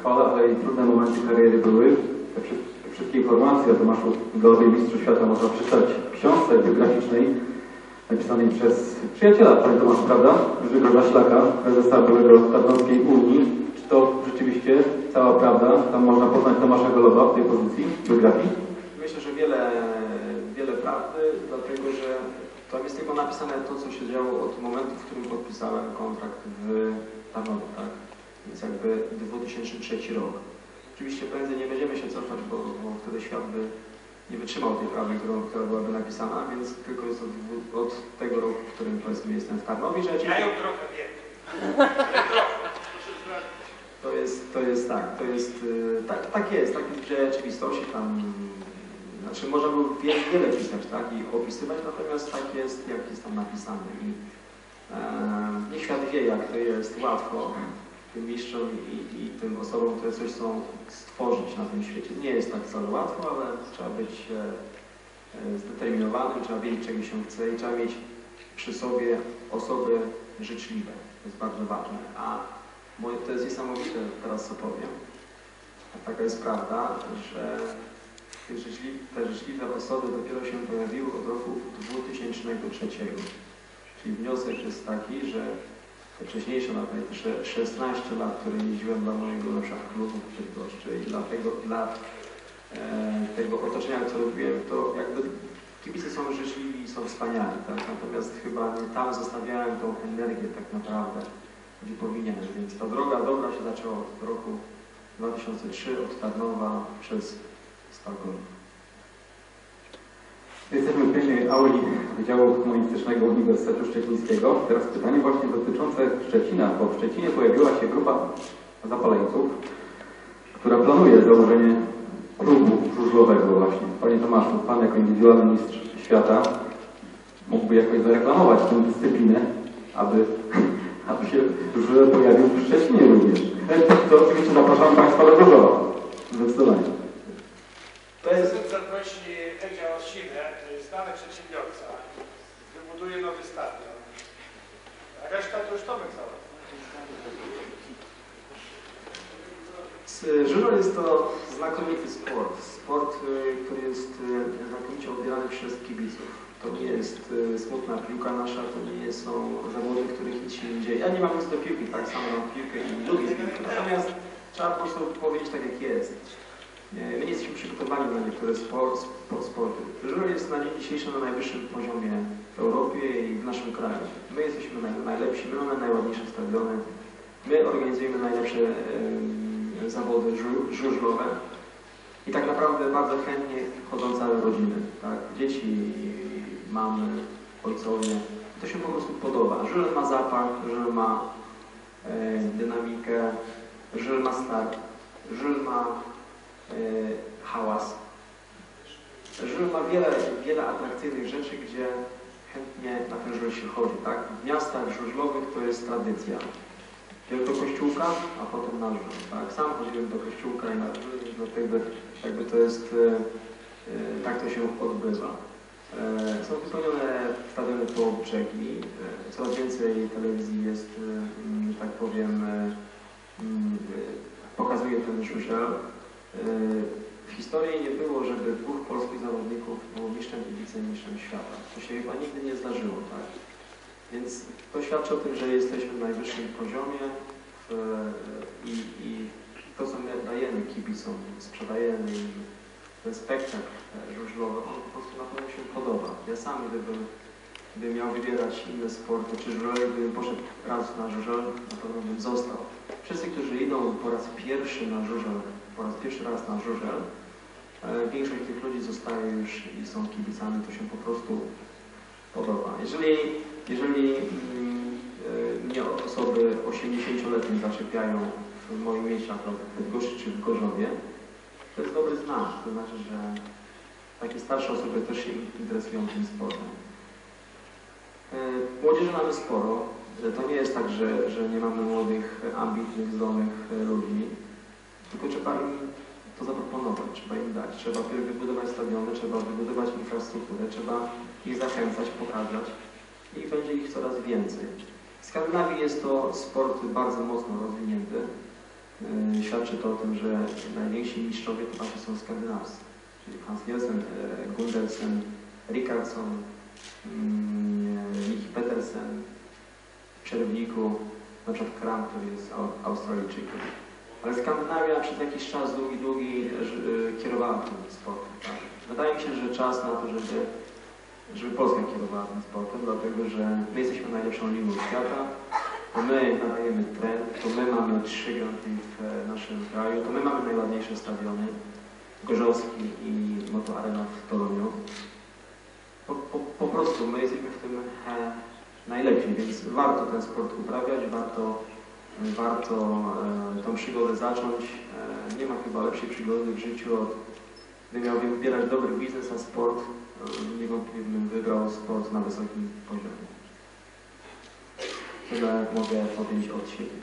chwale, ale i trudne momenty kariery były. Te wszy- te wszystkie informacje o Tomaszu Golowej Mistrzu Świata można przeczytać w książce biograficznej napisanej przez przyjaciela Panie Tomaszu, prawda? Grzegorza Szlaka, prezesa byłego Tarnowskiej Unii. Czy to rzeczywiście cała prawda? Tam można poznać Tomasza Golowa w tej pozycji biografii? Myślę, że wiele, wiele prawdy, dlatego że tam jest tylko napisane to, co się działo od momentu, w którym podpisałem kontrakt w Tarnowie, tak? Więc jakby 2003 rok. Oczywiście prędzej nie będziemy się cofać, bo, bo wtedy świat by nie wytrzymał tej prawdy, którą, która byłaby napisana, więc tylko jest od, od tego roku, w którym powiedzmy jestem w Tarnowie, że Ja ją trochę wiem. To jest, to jest tak, to jest, y, tak, tak jest, tak jest w rzeczywistości tam, znaczy można by wiele, wiele pisać, tak, i opisywać, natomiast tak jest, jak jest tam napisane i e, niech świat wie, jak to jest łatwo tym mistrzom i, i tym osobom, które coś chcą stworzyć na tym świecie. Nie jest tak wcale łatwo, ale trzeba być e, e, zdeterminowanym, trzeba wiedzieć, czego się chce i trzeba mieć przy sobie osoby życzliwe. To jest bardzo ważne. A Moje, to jest niesamowite, teraz co powiem. A taka jest prawda, że te życzliwe, te życzliwe osoby dopiero się pojawiły od roku 2003. Czyli wniosek jest taki, że wcześniejsze lata, te sze- 16 lat, które jeździłem dla mojego na przykład klubu Bydgoszczy i dla tego, dla e, tego otoczenia, które robiłem, to jakby kibice są życzliwi i są wspaniali, tak? Natomiast chyba nie tam zostawiałem tą energię tak naprawdę gdzie powinienem. Więc ta droga dobra się zaczęła od roku 2003, od Tarnowa przez Stokholm. Jesteśmy w pięknej auli Wydziału Humanistycznego Uniwersytetu Szczecińskiego. Teraz pytanie właśnie dotyczące Szczecina, bo w Szczecinie pojawiła się grupa zapaleńców, która planuje założenie klubu żużlowego właśnie. Panie Tomaszu, Pan jako indywidualny mistrz świata mógłby jakoś zareklamować tę dyscyplinę, aby, aby się żużel pojawił w Szczecinie również. To oczywiście zapraszam Państwa do Żużlowa. Zdecydowanie. To jest, Prezydent zaprosi Edzia Osinę, znany przedsiębiorca. Wybuduje nowy stadion. A reszta to już Tomek załatwi. żużel jest to znakomity sport. Sport, y, który jest y, znakomicie odbierany przez kibiców. To nie jest y, smutna piłka nasza, to nie są zawody, których nic się nie dzieje. Ja nie mam nic do piłki, tak samo mam piłkę i lubię piłkę. Natomiast trzeba po prostu powiedzieć tak, jak jest. Nie, My nie jesteśmy przygotowani na niektóre spor, spo, sporty. Żużel jest na dzień dzisiejszy na najwyższym poziomie w Europie i w naszym kraju. My jesteśmy naj, najlepsi, my mamy najładniejsze stadiony, my organizujemy najlepsze em, zawody żu, żużlowe i tak naprawdę bardzo chętnie chodzą całe rodziny, tak? Dzieci, mamy, ojcowie. To się po prostu podoba. Żużel ma zapach, żużel ma e, dynamikę, żużel ma start, żużel ma e, hałas. Żużel ma wiele, wiele atrakcyjnych rzeczy, gdzie chętnie na ten żużel się chodzi, tak? W miastach żużlowych to jest tradycja. Idziemy do kościółka, a potem na żużel, tak? Sam chodziłem do kościółka i na więc dlatego jakby to jest, e, e, tak to się odbywa. E, Są wypełnione stadiony po brzegi, e, coraz więcej telewizji jest, mm, tak powiem, pokazuje ten żużel. W historii nie było, żeby dwóch polskich zawodników było mistrzem i wicemistrzem świata. To się chyba nigdy nie zdarzyło, tak? Więc to świadczy o tym, że jesteśmy na najwyższym poziomie e, i, i to, co my dajemy kibicom, sprzedajemy im ten spektakl e, żużlowy, on po prostu na pewno się podoba. Ja sam, gdybym, gdybym miał wybierać inne sporty, czy żużel, gdybym poszedł raz na żużel, na pewno bym został. Wszyscy, którzy idą po raz pierwszy na żużel, po raz pierwszy raz na żużel, e, większość tych ludzi zostaje już i są kibicami, to się po prostu podoba. Jeżeli, jeżeli mm, e, mnie osoby 80-letnie zaczepiają w moim mieście, akurat w Bydgoszczy czy w Gorzowie, to jest dobry znak. To znaczy, że takie starsze osoby też się interesują tym sportem. E, Młodzieży mamy sporo. To nie jest tak, że, że nie mamy młodych, ambitnych, zdolnych ludzi, tylko trzeba im to zaproponować, trzeba im dać. Trzeba wybudować stadiony, trzeba wybudować infrastrukturę, trzeba ich zachęcać, pokazać i będzie ich coraz więcej. W Skandynawii jest to sport bardzo mocno rozwinięty. Yy, świadczy to o tym, że najwięksi mistrzowie to właśnie są skandynawscy, czyli Hans Nielsen, e, Gundersen, Rickardsson, mm, Niki Petersen, w Czerwniku, na przykład Kram, który jest Au- Australijczykiem. Ale Skandynawia przez jakiś czas długi, długi y, kierowała tym sportem. Tak? Wydaje mi się, że czas na to, żeby, żeby Polska kierowała tym sportem, dlatego że my jesteśmy najlepszą ligą świata, to my nadajemy trend, to my mamy trzy Prix w e, naszym kraju, to my mamy najładniejsze stadiony, Gorzowski i Moto Arena w Toruniu. Po, po, po prostu my jesteśmy w tym e, najlepsi, więc warto ten sport uprawiać, warto, warto e, tą przygodę zacząć. E, nie ma chyba lepszej przygody w życiu od gdy miałbym wybierać dobry biznes, a sport, e, niewątpliwie bym wybrał sport na wysokim poziomie. Tyle mogę powiedzieć od siebie.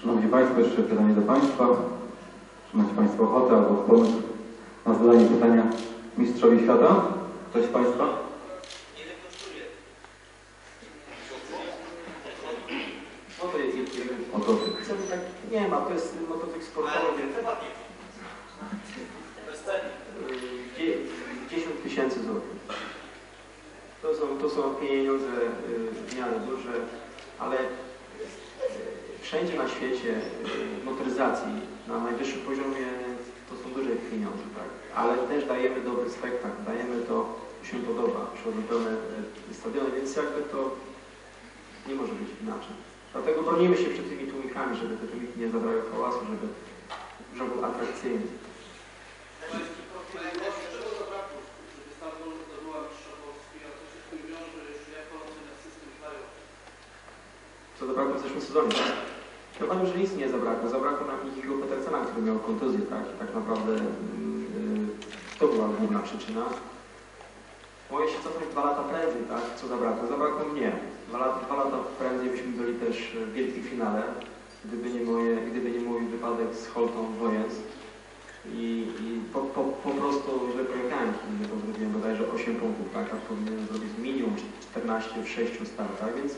Szanowni Państwo, jeszcze pytanie do Państwa. Czy macie Państwo ochotę albo pomysł na zadanie pytania mistrzowi świata? Ktoś z Państwa? No to jest jeden Motocykl. Co by tak nie ma, to jest motocykl sportowy. y, dzie- 10 tysięcy złotych. To są, to są pieniądze y, w miarę duże, ale y, wszędzie na świecie y, motoryzacji na najwyższym poziomie to są duże pieniądze, tak? Ale też dajemy dobry spektakl, dajemy to, co się podoba, przychodzą pełne y, stadiony, więc jakby to nie może być inaczej. Dlatego bronimy się przed tymi tłumikami, żeby te tłumiki nie zabrały hałasu, żeby, żeby był atrakcyjny. Co zabrakło w zeszłym sezonie, tak? Uważam, że nic nie zabrakło. Zabrakło nam Nikiego Petersena, który miał kontuzję, tak? I tak naprawdę mm, y, to była główna przyczyna. Mogę się cofnąć dwa lata prędzej, tak? Co zabrakło? Zabrakło mnie. Dwa lata, dwa lata prędzej byśmy byli też w wielkim finale, gdyby nie, moje, gdyby nie mój wypadek z Holtą Wojens. I, i po, po, po prostu źle pojechałem, kiedy to zrobiłem bodajże 8 punktów, tak? A powinienem zrobić minimum 14 w 6 startach, więc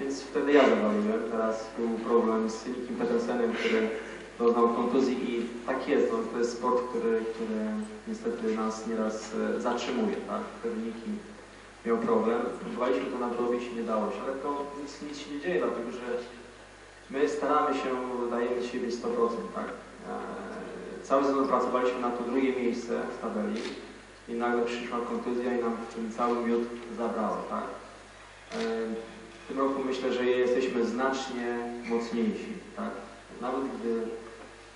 więc wtedy ja zawaliłem. Teraz był problem z Nikim Petersenem, który doznał kontuzji i tak jest, no, to jest sport, który, który niestety nas nieraz e, zatrzymuje, tak? Wtedy Niki miał problem. Próbowaliśmy to nadrobić i nie dało się, ale to nic, nic się nie dzieje, dlatego że my staramy się, dajemy z siebie 100%, tak? E, cały sezon pracowaliśmy na to drugie miejsce w tabeli i nagle przyszła kontuzja i nam ten cały miód zabrało, tak? E, w tym roku myślę, że jesteśmy znacznie mocniejsi. Tak? Nawet gdy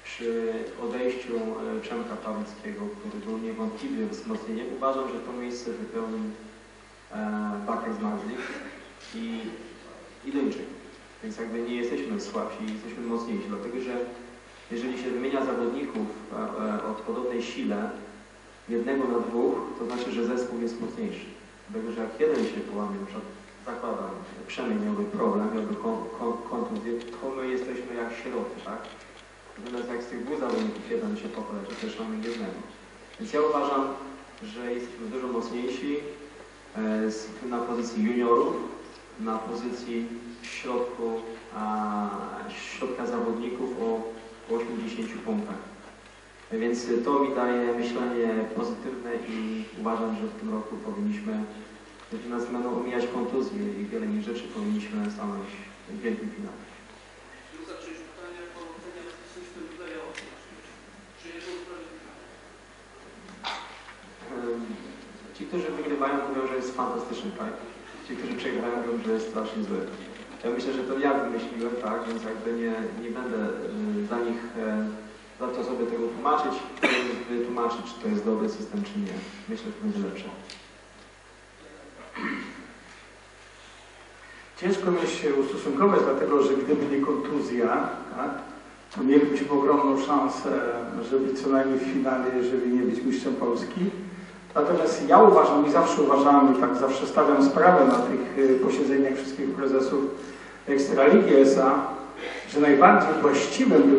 przy odejściu e, Przemka Pawlickiego, który był niewątpliwie wzmocnieniem, uważam, że to miejsce wypełnił e, Baker z Mazlik i, i Duńczyk. Więc jakby nie jesteśmy słabsi, jesteśmy mocniejsi, dlatego że jeżeli się wymienia zawodników e, e, o podobnej sile, jednego na dwóch, to znaczy, że zespół jest mocniejszy. Dlatego, że jak jeden się połamie, na zakładam, Przemysł miałby problem, miałby kon, kon, kontuzję, to my jesteśmy jak sieroty, tak? Natomiast jak z tych dwóch zawodników jeden się pochleczy, to też mamy jednego. Więc ja uważam, że jesteśmy dużo mocniejsi e, na pozycji juniorów, na pozycji środku, środka zawodników o, o 80 punktach. Więc to mi daje myślenie pozytywne i uważam, że w tym roku powinniśmy gdy nas będą omijać kontuzje i wiele innych rzeczy, powinniśmy stanąć w wielkim finale. Em, Ci, którzy wygrywają, mówią, że jest fantastyczny tak? Ci, którzy przegrywają, mówią, że jest strasznie zły. Ja myślę, że to ja wymyśliłem, tak? Więc jakby nie, nie będę y, za nich, e, za to sobie tego tłumaczyć, wytłumaczyć, czy to jest dobry system, czy nie. Myślę, że to będzie lepsze. Ciężko mi się ustosunkować, dlatego że gdyby nie kontuzja, tak, to mielibyśmy ogromną szansę, żeby co najmniej w finale, jeżeli nie być mistrzem Polski. Natomiast ja uważam i zawsze uważałem i tak zawsze stawiam sprawę na tych y, posiedzeniach wszystkich prezesów Ekstraligi SA, że najbardziej właściwym by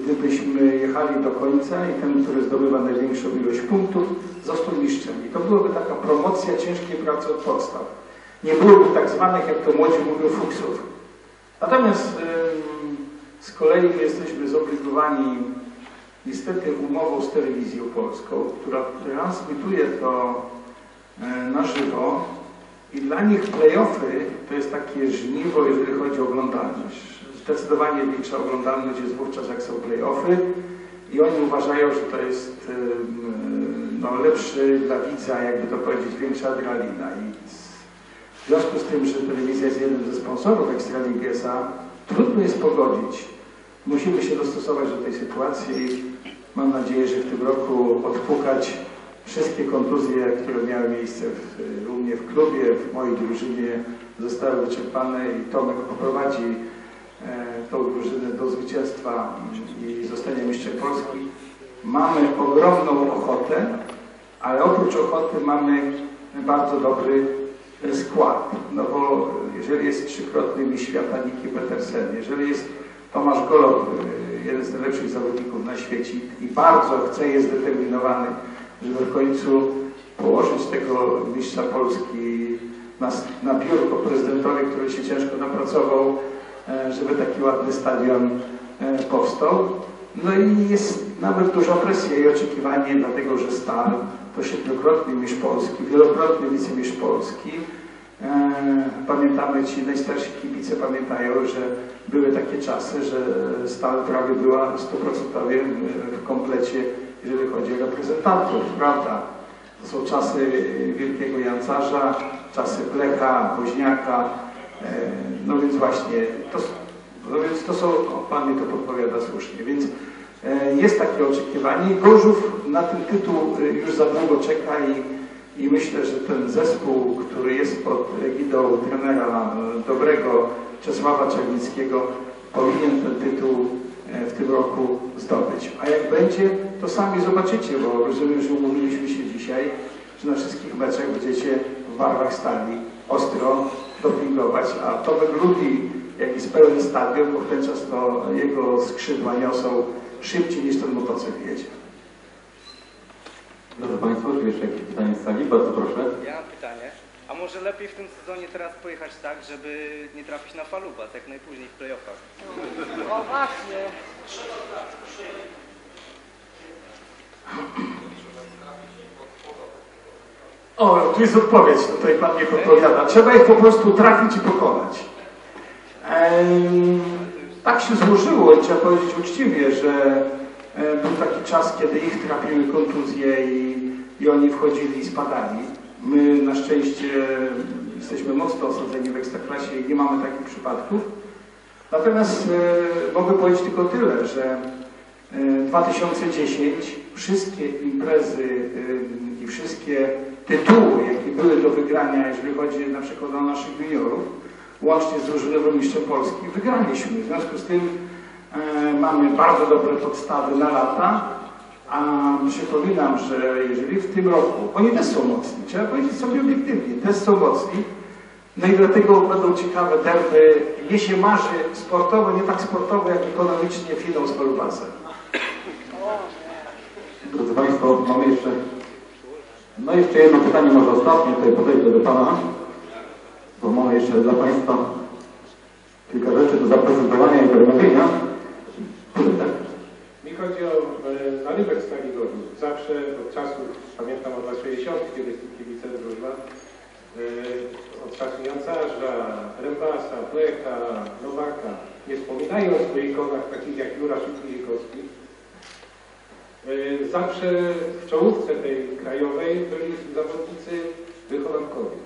gdybyśmy jechali do końca i ten, który zdobywa największą ilość punktów, został mistrzem. I to byłaby taka promocja ciężkiej pracy od podstaw. Nie byłoby tak zwanych, jak to młodzi mówią, fuksów. Natomiast ym, Z kolei my jesteśmy zobligowani niestety umową z telewizją polską, która transmituje to e, na żywo i dla nich playoffy to jest takie żniwo, jeżeli chodzi o oglądalność. Zdecydowanie większa oglądalność jest wówczas jak są playoffy i oni uważają, że to jest em, no, lepszy dla widza, jakby to powiedzieć, większa adrenalina. I w związku z tym, że telewizja jest jednym ze sponsorów Ekstraligi SA, trudno jest pogodzić. Musimy się dostosować do tej sytuacji mam nadzieję, że w tym roku odpukać wszystkie kontuzje, które miały miejsce w, u mnie w klubie, w mojej drużynie zostały wyczerpane i Tomek poprowadzi e, tą drużynę do zwycięstwa i zostania mistrzem Polski. Mamy ogromną ochotę, ale oprócz ochoty mamy bardzo dobry e, skład. No bo jeżeli jest trzykrotny mistrz świata Niki Petersen, jeżeli jest Tomasz Golob, e, jeden z najlepszych zawodników na świecie i bardzo chce, jest zdeterminowany, żeby w końcu położyć tego mistrza Polski na, na biurko prezydentowi, który się ciężko napracował, e, żeby taki ładny stadion e, powstał. No i jest nawet duża presja i oczekiwanie, dlatego że Stal to siedmiokrotny mistrz Polski, wielokrotny wicemistrz Polski. E, Pamiętamy, ci najstarsi kibice pamiętają, że były takie czasy, że Stal prawie była stuprocentowie w komplecie, jeżeli chodzi o reprezentantów, prawda? To są czasy wielkiego Jancarza, czasy Blecha, Woźniaka, e, no więc właśnie, to, no więc to są, Pan mi to podpowiada słusznie, więc e, jest takie oczekiwanie. Gorzów na ten tytuł już za długo czeka i, i myślę, że ten zespół, który jest pod egidą trenera e, dobrego Czesława Czernickiego, powinien ten tytuł e, w tym roku zdobyć. A jak będzie, to sami zobaczycie, bo rozumiem, że umówiliśmy się dzisiaj, że na wszystkich meczach będziecie w barwach stali ostro dopingować, a Tomek lubi, jak jest pełen stadion, bo w ten czas to jego skrzydła niosą szybciej niż ten motocykl jedzie. Drodzy Państwo, czy jeszcze jakieś pytanie z sali? Bardzo proszę. Ja mam pytanie. A może lepiej w tym sezonie teraz pojechać tak, żeby nie trafić na falubat, jak najpóźniej w playoffach? O właśnie. O, tu jest odpowiedź, tutaj Pan nie podpowiada. Trzeba ich po prostu trafić i pokonać. Em, tak się złożyło i trzeba powiedzieć uczciwie, że był taki czas, kiedy ich trafiły kontuzje i, i oni wchodzili i spadali. My na szczęście jesteśmy mocno osadzeni w Ekstraklasie i nie mamy takich przypadków. Natomiast e, mogę powiedzieć tylko tyle, że e, 2010 wszystkie imprezy e, i wszystkie tytuły, jakie były do wygrania, jeżeli chodzi na przykład o naszych juniorów, łącznie z drużynowym mistrzem Polski, wygraliśmy. W związku z tym e, mamy bardzo dobre podstawy na lata, a przypominam, że jeżeli w tym roku, oni też są mocni, trzeba powiedzieć sobie obiektywnie, też są mocni, no i dlatego będą ciekawe derby. Mnie się marzy sportowo, nie tak sportowo, jak ekonomicznie finał z Polubasem. Drodzy Państwo, mamy jeszcze, no jeszcze jedno pytanie, może ostatnie, tutaj podejdę do Pana, bo mamy jeszcze dla Państwa kilka rzeczy do zaprezentowania i promówienia. Tak. Chodzi o e, nalewek Stali Gorzów. Zawsze od czasów, pamiętam od lat 60., kiedy jestem kibicem Drużba, e, od czasu Jancarza, Rembasa, Plecha, Nowaka, nie wspominając o ikonach takich jak Jurasz i Kuzikowski, e, zawsze w czołówce tej krajowej byli zawodnicy wychowankowie.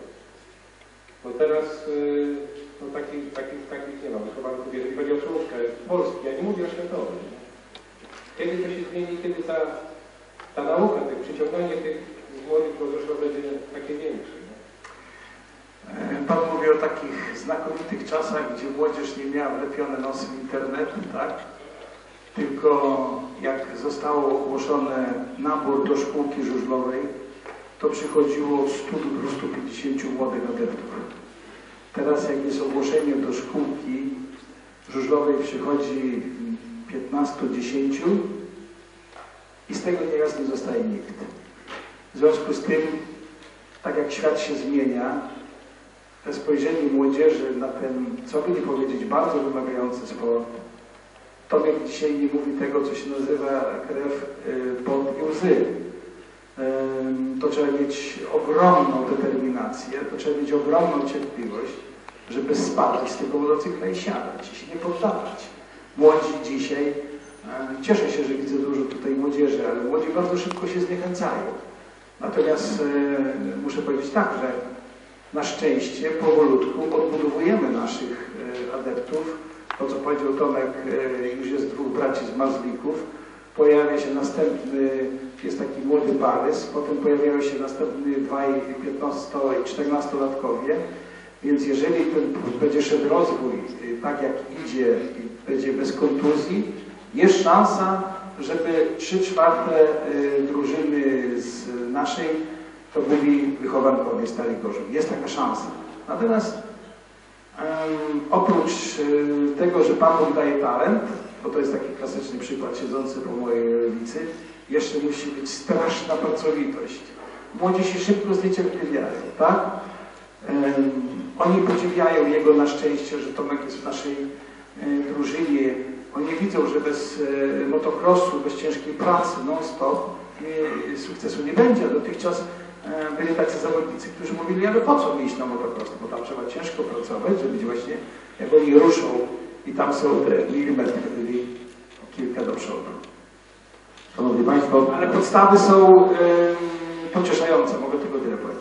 Bo teraz no, takich, takich, takich nie ma wychowanków, jeżeli chodzi o czołówkę Polski, ja nie mówię o światowej. Kiedy to się zmieni, kiedy ta, ta nauka, te przyciąganie tych młodych do będzie takie większe. Pan mówi o takich znakomitych czasach, gdzie młodzież nie miała wlepione nosy w internet, tak? Tylko jak zostało ogłoszone nabór do szkółki żużlowej, to przychodziło od 100 do 250 młodych adeptów. Teraz jak jest ogłoszenie do szkółki żużlowej przychodzi 15-10 i z tego nieraz nie zostaje nikt. W związku z tym, tak jak świat się zmienia, to spojrzenie młodzieży na ten, co by nie powiedzieć, bardzo wymagający sport, Tomek dzisiaj nie mówi tego, co się nazywa krew y, pod i łzy. To trzeba mieć ogromną determinację, to trzeba mieć ogromną cierpliwość, żeby spadać z tego motocykla i siadać, i się nie poddawać. Młodzi dzisiaj, e, cieszę się, że widzę dużo tutaj młodzieży, ale młodzi bardzo szybko się zniechęcają. Natomiast e, muszę powiedzieć tak, że na szczęście powolutku odbudowujemy naszych e, adeptów. To, co powiedział Tomek, już jest dwóch braci z Mazlików. Pojawia się następny, jest taki młody Parys, potem pojawiają się następny dwaj 15 i 14 latkowie. Więc jeżeli ten będzie szedł rozwój y, tak jak idzie będzie bez kontuzji, jest szansa, żeby 3 czwarte y, drużyny z naszej to byli wychowankowie Stali Gorzów. Jest taka szansa. Natomiast em, oprócz y, tego, że Pan daje talent, bo to jest taki klasyczny przykład siedzący po mojej lewicy, jeszcze musi być straszna pracowitość. Młodzi się szybko zniecierpliwiają, tak? Em, Oni podziwiają jego na szczęście, że Tomek jest w naszej e, drużynie. Oni widzą, że bez e, motocrossu, bez ciężkiej pracy non-stop e, sukcesu nie będzie. Dotychczas byli tacy zawodnicy, którzy mówili, ale po co mi iść na motocross? Bo tam trzeba ciężko pracować, żeby być właśnie, jak oni ruszą i tam są te milimetry, byli kilka do przodu. Szanowni Państwo, Ale podstawy są em, pocieszające, mogę tylko tyle powiedzieć.